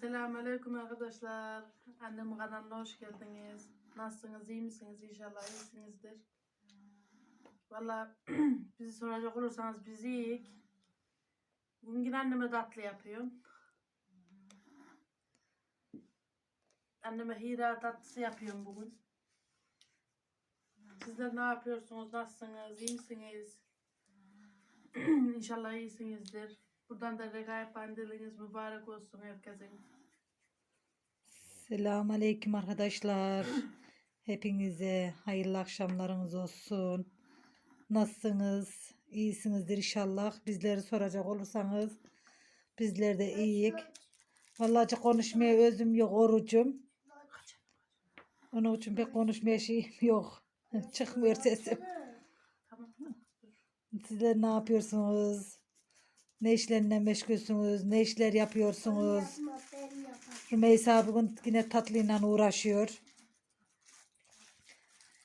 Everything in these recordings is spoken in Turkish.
Selamünaleyküm arkadaşlar. Annemin kanalına hoş geldiniz. Nasılsınız? iyi misiniz? İnşallah iyisinizdir. Valla bizi soracak olursanız biz iyiyiz. Bugün anneme tatlı yapıyorum. Anneme hira tatlısı yapıyorum bugün. Sizler ne yapıyorsunuz? Nasılsınız? İyi misiniz? İnşallah iyisinizdir. Buradan da regaip pandiliniz mübarek olsun herkesin. Selamun Aleyküm arkadaşlar. Hepinize hayırlı akşamlarınız olsun. Nasılsınız? İyisinizdir inşallah. Bizleri soracak olursanız bizler de iyiyik. Vallahi konuşmaya özüm yok orucum. Onun için pek konuşmaya şeyim yok. Çıkmıyor sesim. Sizler ne yapıyorsunuz? Ne işlerle meşgulsünüz? Ne işler yapıyorsunuz? Rümeysa bugün yine tatlıyla uğraşıyor.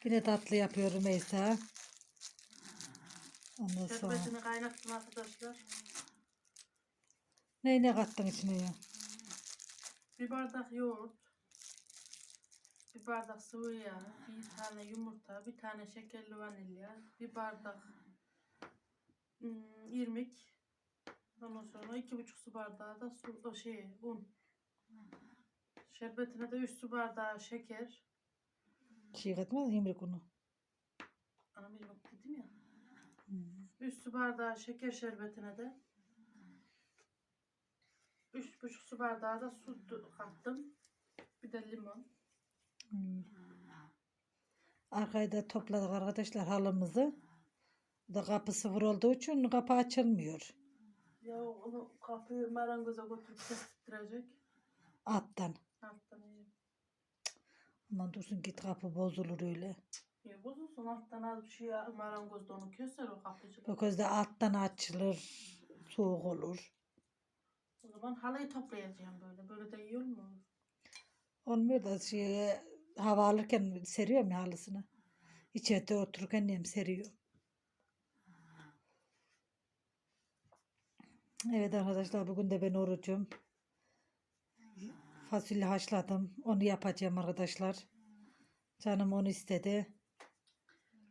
Yine tatlı yapıyor Rümeysa. Ondan sonra. Şerbetini kaynattım arkadaşlar. Ne ne kattın içine ya? Bir bardak yoğurt. Bir bardak sıvı yağ. Bir tane yumurta. Bir tane şekerli vanilya. Bir bardak hmm, irmik. Ondan sonra iki buçuk su bardağı da su, o şey, un. Şerbetine de üç su bardağı şeker. Şey katmadın İmrik unu. Anam irmik dedim ya. Hmm. 3 su bardağı şeker şerbetine de 3,5 su bardağı da su kattım. Bir de limon. Hmm. Arkayı da topladık arkadaşlar halımızı. Da kapı sıfır olduğu için kapı açılmıyor. Ya onu kapıyı marangoza götürüp kestirecek. Alttan. Alttan iyi. Aman dursun git kapı bozulur öyle. Ya bozulsun alttan az bir şey marangozda onu keser o kapıcı. O gözde alttan açılır. Soğuk olur. O zaman halıyı toplayacağım böyle. Böyle de iyi olmuyor. Olmuyor da şey, hava alırken seriyorum ya halısını. İçeride otururken nem seriyor. Evet arkadaşlar bugün de ben orucum. Fasulye haşladım. Onu yapacağım arkadaşlar. Canım onu istedi.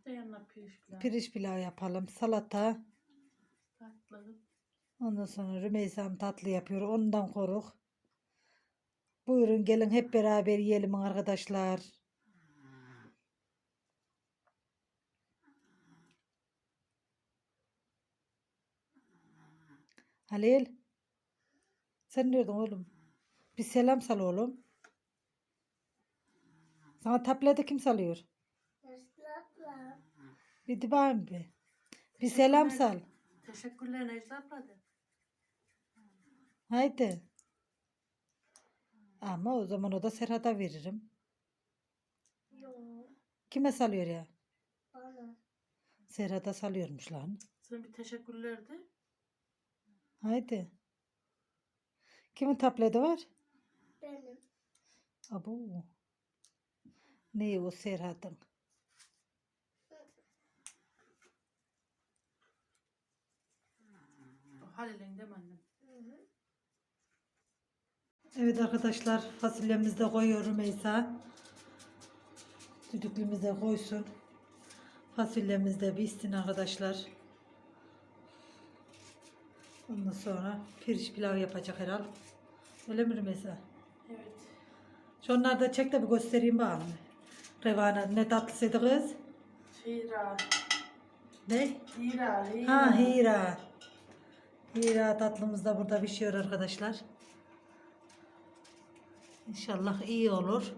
Yanına pirinç pilav. Pirinç pilav yapalım. Salata. Tatlı. Ondan sonra Rümeysa'm tatlı yapıyor. Ondan koruk. Buyurun gelin hep beraber yiyelim arkadaşlar. Halil. Sen nereden oğlum? Bir selam sal oğlum. Sana tableti kim salıyor? Bir de bakayım bir. Bir selam sal. Teşekkürler Necla abla de. Haydi. Ama o zaman o da Serhat'a veririm. Kime salıyor ya? Serhat'a salıyormuş lan. Sen bir teşekkürler de. Haydi. Kimin tableti var? Benim. Abu. Ne o Serhat'ın? O Halil'in değil mi annem? Evet arkadaşlar fasulyemizi de koyuyorum Meysa. Düdüklümüzü de koysun. Fasulyemiz de pişsin arkadaşlar. Ondan sonra pirinç pilav yapacak herhal. Öyle mi Rümeysa? Evet. Şunları da çek de bir göstereyim bakalım. Revana ne tatlısıydı kız? Hira. Ne? Hira. Hira. Ha Hira. Hira tatlımız da burada pişiyor arkadaşlar. İnşallah iyi olur.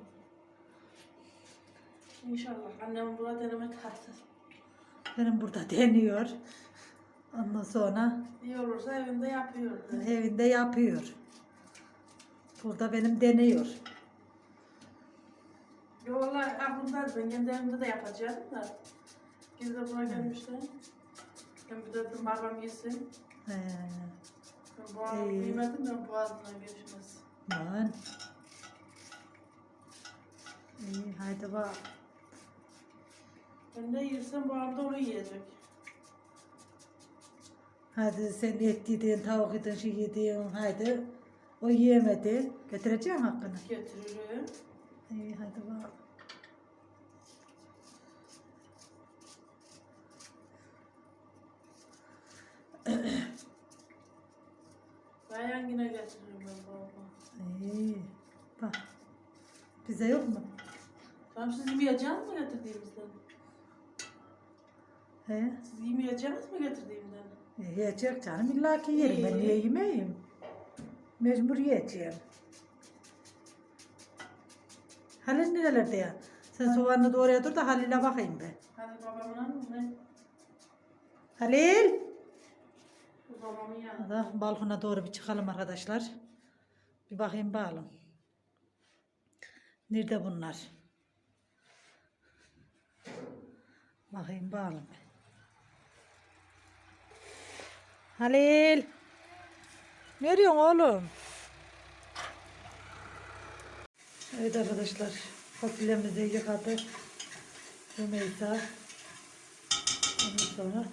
İnşallah. Annem burada denemek hazır. Benim burada deniyor. Ondan sonra İyi olursa evinde yapıyordu. evinde yapıyor. Burada benim deniyor. Yo valla aklımdaydı. Ben kendi evimde de yapacaktım da. Biz de buna gelmişler. Ben bir dedim babam yesin. He, Ben boğazımı İyi. yemedim ben boğazımdan geçmez. lan. İyi haydi bak. Ben de yersem babam da onu yiyecek. Hadi sen et yedin, tavuk yedin, şey yedin. Haydi O yiyemedi. Getireceğim hakkını. Getiririm. İyi hadi bak. Bayan yine getiririm ben babama. İyi. Bak. Bize yok mu? Tamam siz yemeyeceğiniz mi getirdiğimizden? He? Siz yemeyeceğiniz mi getirdiğimden? E, Yiyecek canım illa ki yerim. Ben niye yemeyeyim? Mecbur yiyeceğim. Halil nerelerde ya? Sen soğanını doğraya dur da Halil'e bakayım ben. Hadi babamın ne? Halil! Bu babamın yanında. Da balkona doğru bir çıkalım arkadaşlar. Bir bakayım bakalım. Nerede bunlar? Bakayım bakalım. Halil! Ne arıyorsun oğlum? Evet arkadaşlar. Fasulyemizi yıkadık. Rümeysa. Ondan sonra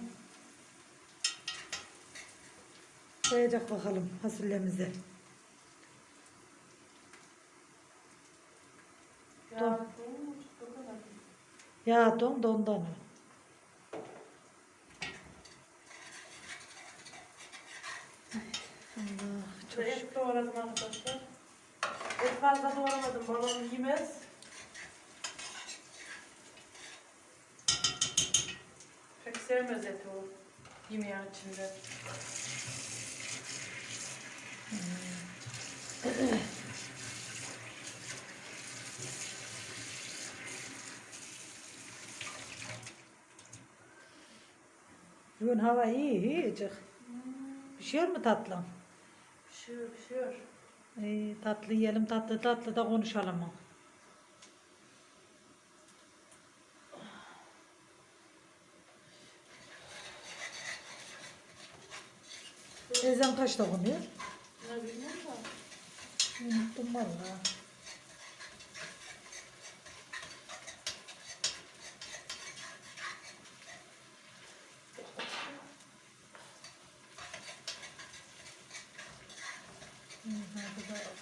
koyacak bakalım fasulyemizi. Ya çok kadar. Ya don Şöyle et doğradım arkadaşlar. Et fazla doğramadım. Babam yemez. Pek sevmez eti o. Yemeğin içinde. Bugün hava iyi, iyicik. Pişiyor mu tatlım? Pişiyor pişiyor. İyi, tatlı yiyelim, tatlı tatlı da konuşalım. Ezan kaçta konuyor? Ne bilmiyorum da. Unuttum valla. Hı, hadi bakalım.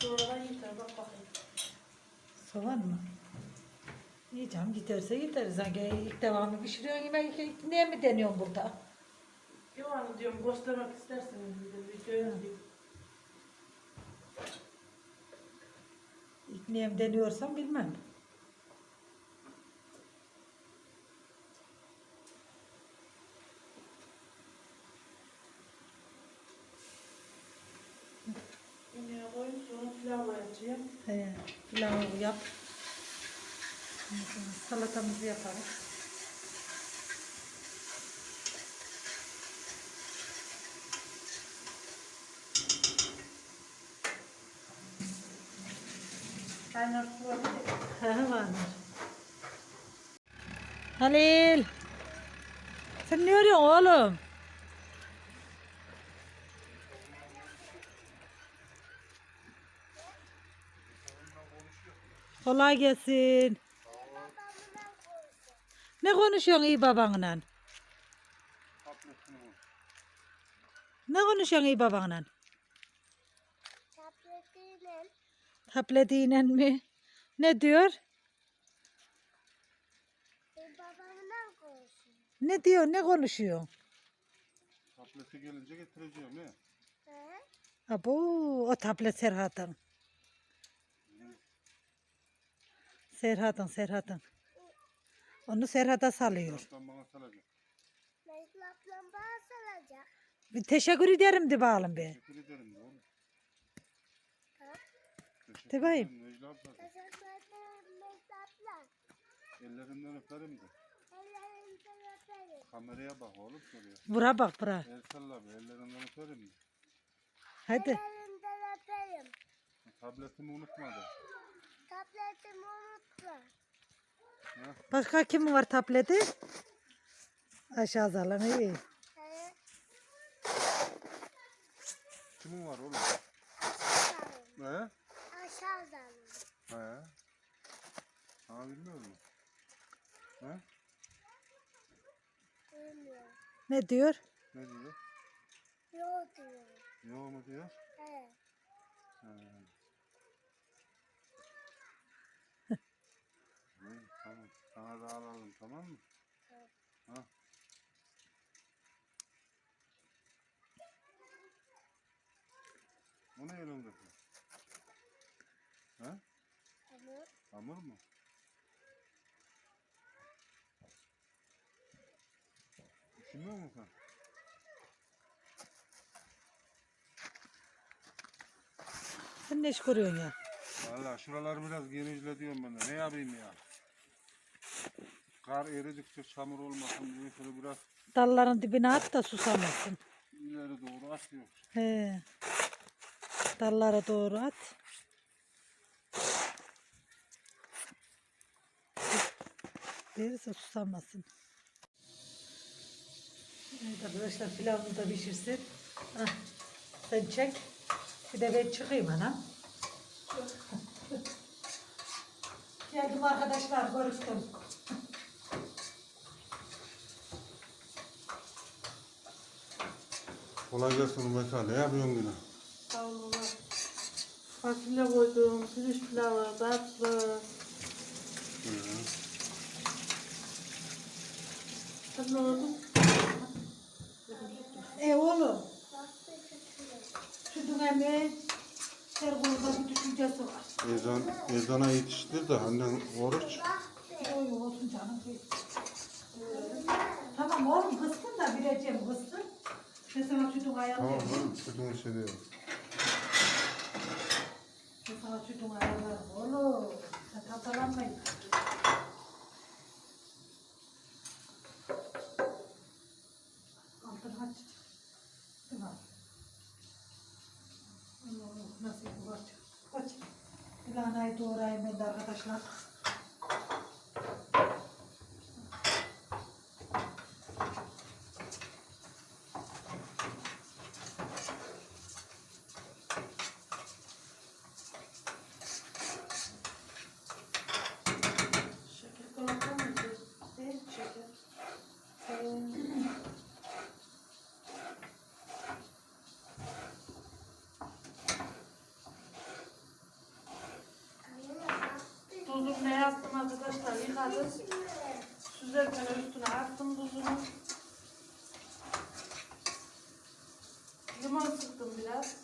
Sonradan yeter bak bakayım. Soğan mı? İyi canım giderse gider. Sanki ilk devamı pişiriyorsun yemek ilk niye mi deniyorsun burada? Yo hani diyorum göstermek isterseniz bir de videoyu izleyeyim. İlk niye mi deniyorsan bilmem. Yemeğe koyun sonra pilav koyacağım. He, pilavı yap. Salatamızı yapalım. Halil. Sen ne arıyorsun oğlum? Kolay gelsin. Ne konuşuyorsun iyi babanla? Ne konuşuyorsun iyi babanla? Tabletiyle Tabletiyle mi? Ne diyor? e, konuşuyor. Ne diyor? Ne konuşuyor? Tableti gelince getireceğim ya. He? Abo, o tablet Serhat'ın. Serhat'ın, Serhat'ın. Onu Serhat'a salıyor. Birazdan bana salacak. Necla ablam bana saracak. Bir teşekkür ederim de bağlım be. Teşekkür ederim de oğlum. Teşekkür De bakayım. ederim Necla abla. da. Teşekkür ederim Necla abla. Ellerinden öperim de. Ellerinden öperim. Kameraya bak oğlum şuraya. Bura bak bura. El salla be ellerinden öperim de. Hadi. Ellerinden öperim. Tabletimi unutma da. Tabletimi unutma. Başka kim var tableti? Aşağı zalan iyi. He? Kimin var oğlum? Aşağı He? Aşağı zalim. He? Ha bilmiyor musun? He? Bilmiyorum. Ne diyor? Ne diyor? Yok diyor. Yok mu diyor? Evet. Ha. İyi, tamam. Sana da alalım tamam mı? Tamam. Ha. Bu ne elindeki? Ha? Ama Hamur mu? Üşümüyor musun sen? Sen ne iş görüyorsun ya? Valla şuralar biraz genişle diyorum ben de. Ne yapayım ya? Kar eridikçe çamur olmasın diye şöyle biraz Dalların dibine at da susamasın. ileri doğru atıyor. He. Dallara doğru at. Verirse susamasın. Evet arkadaşlar pilavımızı da pişirsin. Ah, sen çek. Bir de ben çıkayım anam. Geldim arkadaşlar görüştüm. Kolay gelsin Meta. Ne yapıyorsun yine? Sağ olun. Fasulye koydum, pirinç pilavı, tatlı. Sen ne oldu? E oğlum. Sütün emeği her konuda bir düşüncesi var. Ezan, ezana yetiştir de annen oruç. Oy olsun canım. Tamam oğlum kıstın da bileceğim kıstın. Ben sana sütün Tamam ayarlarım. oğlum sütünü seviyorum. Ben sana sütün ayarlarım oğlum. Sen tasalanmayın. Altını aç. Allah nasıl bu aç. Aç. Bir lahanayı doğrayayım ben de arkadaşlar. Şeker koyalım mı? Değil, şeker. Anne bak bir. Tuzu ne yaptım arkadaşlar? Yıkadım. Süzerken üstüne attım tuzunu. Limon sıktım biraz.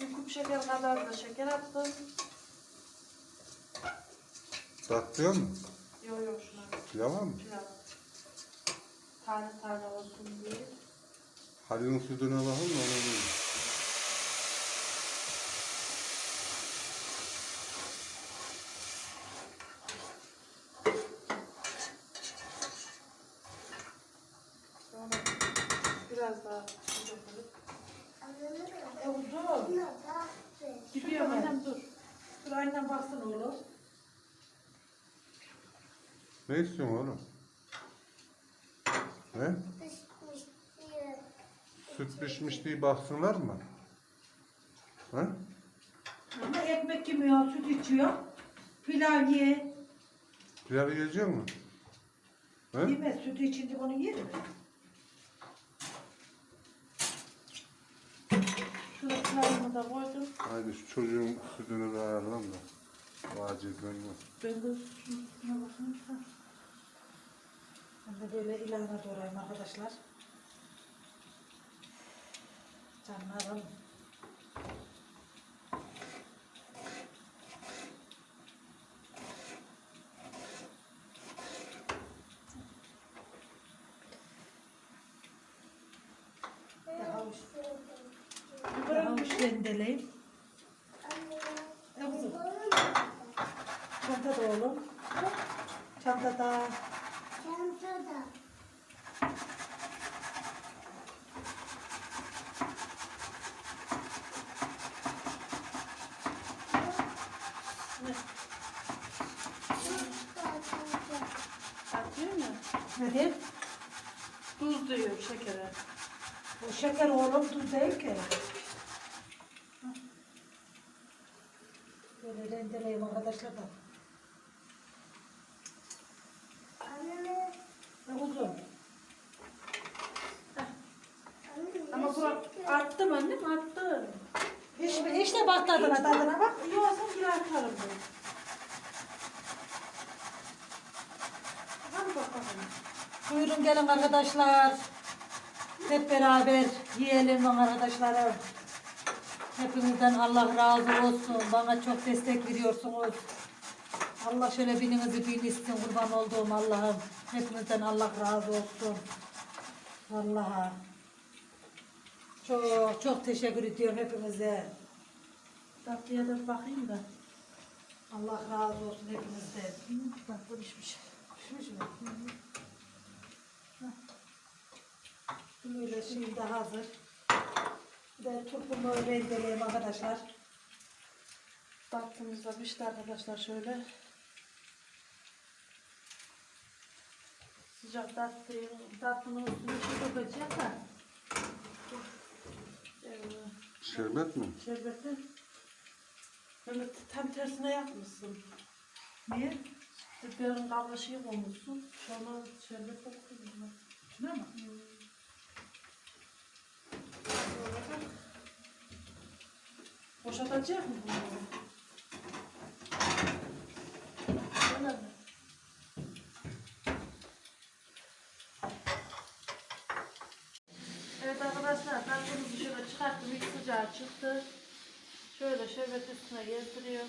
Bir kup şeker kadar da şeker attım. Tatlıyor mu? Yo yo şuna Pilava mı? pilav. Tane tane olsun diye. Halil'in sütüne bakın da ona göre. Sonra biraz daha tuz atalım. Anne E uzun. bak bir. Gidiyorum annem dur. Dur annem baksın oğlum. Ne istiyorsun oğlum? Diye. Süt pişmiş diye baksınlar mı? He? Ama ekmek yemiyor, süt içiyor. Pilav ye. Pilav yiyecek mi? He? Yemez, sütü içince onu yer mi? Şurada pilavımı da koydum. Haydi şu çocuğun sütünü de ayarlan da. Vacibden yok. Ben de şuna bakayım. De böyle ilana doğrayayım arkadaşlar. Canlarım. Daha hoş rendeleyim. Nedir? Tuz diyor şekere. O şeker oğlum tuz değil ki. Böyle rendeleyim arkadaşlar da. Anne, Ne uzun. anne, Ama bura attım annem attım. Hiç, hiç de bak tadına tadına bak. Yoksa bir atarım ben. Hadi bakalım. Buyurun gelin arkadaşlar. Hep beraber yiyelim arkadaşlarım. Hepinizden Allah razı olsun. Bana çok destek veriyorsunuz. Allah şöyle bininizi bin etsin kurban olduğum Allah'ım. Hepinizden Allah razı olsun. Vallahi. Çok çok teşekkür ediyorum hepinize. Tatlıya da bakayım da. Allah razı olsun hepinizden. Bak bu pişmiş. Pişmiş mi? Böyle şimdi de hazır. Bir de turpumu rendeleyeyim arkadaşlar. Tatlımız da pişti arkadaşlar şöyle. Sıcak tatlı, tatlının üstüne şu dökeceğim da. Şerbet mi? Şerbeti böyle tam tersine yapmışsın. Niye? Biberin kavruşuyu koymuşsun. Sonra şerbet koyuyorsun. Şuna mı? Sonra da boşaltacak mı bunu? Mi? Evet arkadaşlar tatlımızı şöyle çıkarttım. İlk sıcağı çıktı. Şöyle şerbet üstüne gezdiriyorum.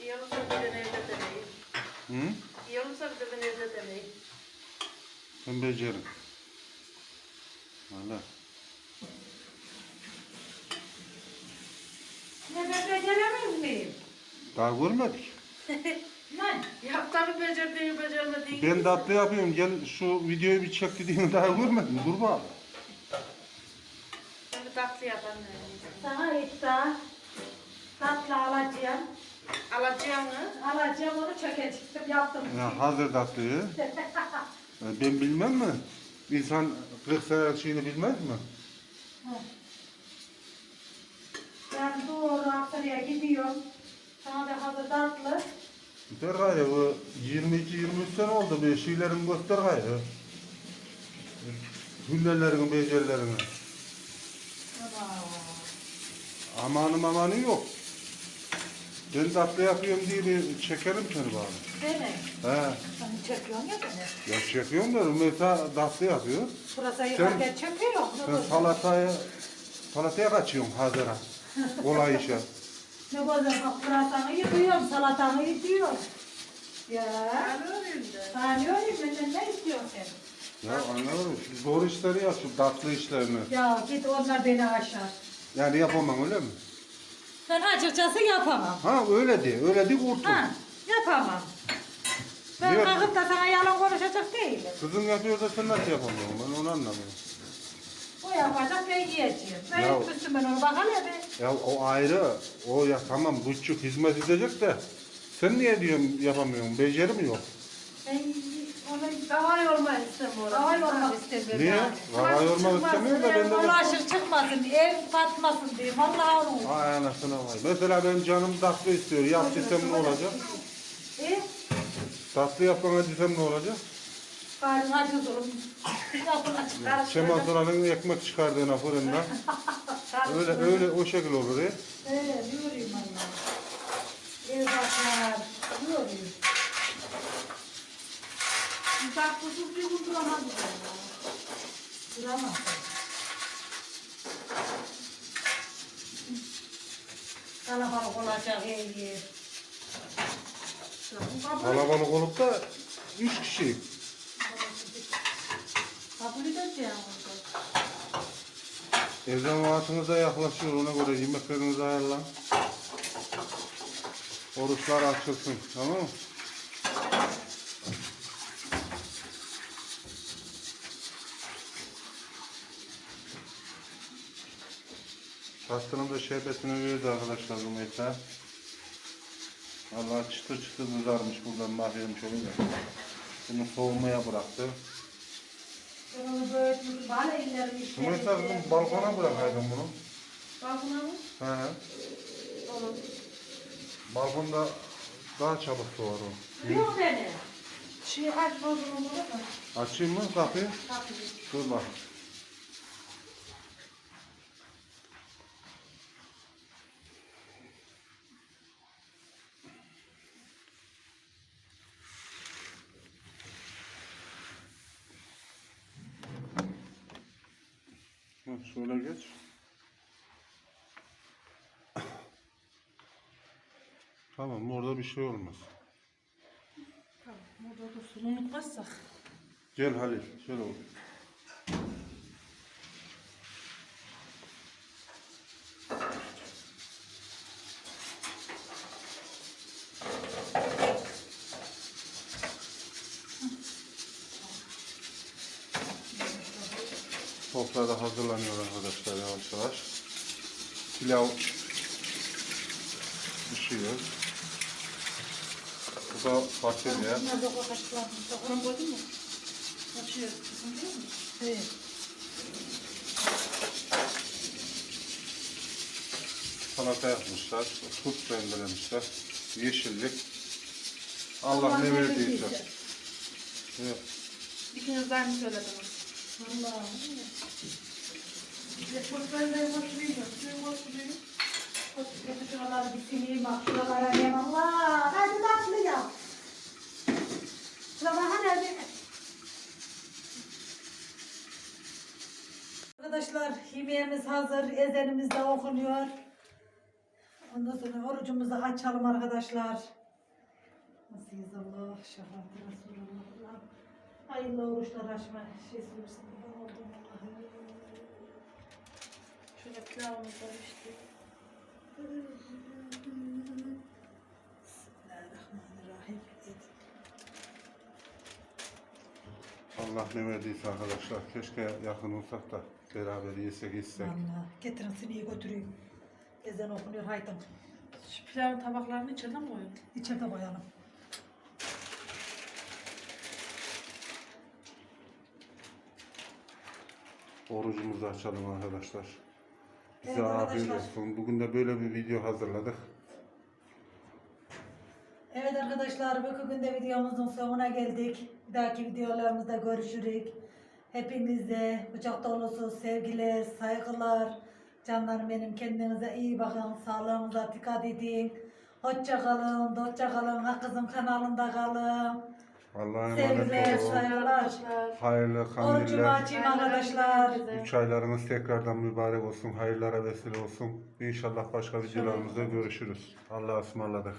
İyi olursa bir de evde deneyin. Hı? İyi olursa bir de ben evde deneyin. Ben becerim. Valla. Ne ben beceremez miyim? Daha görmedik. Lan. Ya tabii becerdiğini becermediğini. Ben tatlı yapıyorum. Gel şu videoyu bir çek dediğini daha görmedim. Dur bak. Ben bir tatlı yapan Sana tatlı alacağım. Alacağını. Alacağım onu çökecektim yaptım. Ya hazır tatlıyı. Ya ben bilmem mi? İnsan 40 sene şeyini bilmez mi? Ben doğru Ankara'ya gidiyorum. Sana da hazır tatlı. Göster gayrı bu 22-23 sene oldu bir şeylerin göster gayrı. Hüllelerini, becerilerini. Amanım amanı yok. Ben tatlı yapıyorum diye çekerim seni bari. Değil mi? He. Sen çekiyorsun ya beni. Ya çekiyorum da Rümeysa tatlı yapıyor. Pırasayı Sen- herkes çekiyor. Sen salataya, salataya kaçıyorsun hazıra. Kolay işe. Ne güzel bak pırasanı yıkıyorum, salatanı yıkıyorum. Ya. Ben öyleyim de. Ben ne öyleyim benden ne istiyorsun sen? Ya anladın Şu zor işleri yap, şu tatlı işlerini. Ya git onlar beni aşar. Yani yapamam öyle mi? Ben açıkçası yapamam. Ha öyle de, öyle de kurtul. Ha, yapamam. Ben Niye? kalkıp da sana yalan konuşacak değilim. Kızın yapıyor da sen nasıl yapamıyorsun? Ben onu anlamıyorum. O yapacak ben yiyeceğim. Ben Ya- yapmıştım ben onu bak hele be. Ya o ayrı, o ya tamam buçuk hizmet edecek de sen niye diyorsun yapamıyorsun? Beceri mi yok? Ben onu Hava yormayı istemiyorum. Hava yormak istemiyorum. Niye? yani. Hava yormak istemiyorum da ben de... Ulaşır çıkmasın, ev batmasın diye. Vallahi onu. Ay anasını vay. Mesela ben canım tatlı istiyor. Yap desem ne olacak? E, Tatlı yapmana desem ne olacak? karnın aç olurum. Kapına çıkarıp. Şema Sunan'ın ekmek çıkardığına fırından. Öyle öyle o şekil olur ya. Öyle diyorum valla. Ev bakar. Diyorum. Tatlısız bir gün duramadım. Duramazsın. Kalabalık olacak ev yer. Kalabalık olup da üç kişi. Kabul edeceğim. Ezan vaktinize yaklaşıyor ona göre yemeklerinizi ayarlan. Oruçlar açılsın tamam mı? Tatlının da şerbetini verdi arkadaşlar Rümeysa. Allah çıtır çıtır kızarmış buradan şöyle de. Bunu soğumaya bıraktı. Ellerimi Rümeysa kızım balkona bırakaydın bunu. Balkona mı? He. Olur. Balkonda daha çabuk doğar o. Musun beni? Şey aç burada da. Açayım mı kapıyı? Kapıyı. Dur bak. Ha, şöyle geç. Tamam orada bir şey olmaz. Tamam. Burada dursun. Unutmazsak. Gel Halil şöyle ol. Sofra da hazırlanıyor arkadaşlar yavaş yavaş. Pilav pişiyor. Bu da fasulye. Onu koydun mu? Açıyor. Evet. Salata yapmışlar, tut rendelemişler, yeşillik. Allah ne verdiyse. Evet. İkiniz aynı söylediniz. Allah'ım. Çocukların da fasulyeyi yok. Suyun fasulyeyi. Kötü şuraları bir sileyim bak şuralara yem. Arkadaşlar yemeğimiz hazır. Ezanımız da okunuyor. Ondan sonra orucumuzu açalım arkadaşlar. Nasılız Allah? Şahat Resulullah. Hayırlı oruçlar açma. Şey söylüyorsun. Şöyle pilavımız var işte. Bismillahirrahmanirrahim. Allah ne verdiyse arkadaşlar. Keşke yakın olsak da beraber yesek içsek. Vallahi getirin sineği götüreyim. Ezan okunuyor haydi. Şu pilavın tabaklarını içine mi koyun? İçeride koyalım. Orucumuzu açalım arkadaşlar. Bize Evet afiyet arkadaşlar. olsun. Bugün de böyle bir video hazırladık. Evet arkadaşlar bugün de videomuzun sonuna geldik. Bir dahaki videolarımızda görüşürük. Hepinize kucak dolusu sevgiler, saygılar. Canlarım benim kendinize iyi bakın. Sağlığınıza dikkat edin. Hoşça kalın, dostça kalın. Hakkızım kanalında kalın. Allah'a Sevgiler, emanet olun. saygılar. Arkadaşlar. Hayırlı Orucumu kandiller. açayım arkadaşlar. Üç aylarınız tekrardan mübarek olsun. Hayırlara vesile olsun. İnşallah başka videolarımızda görüşürüz. Allah'a ısmarladık.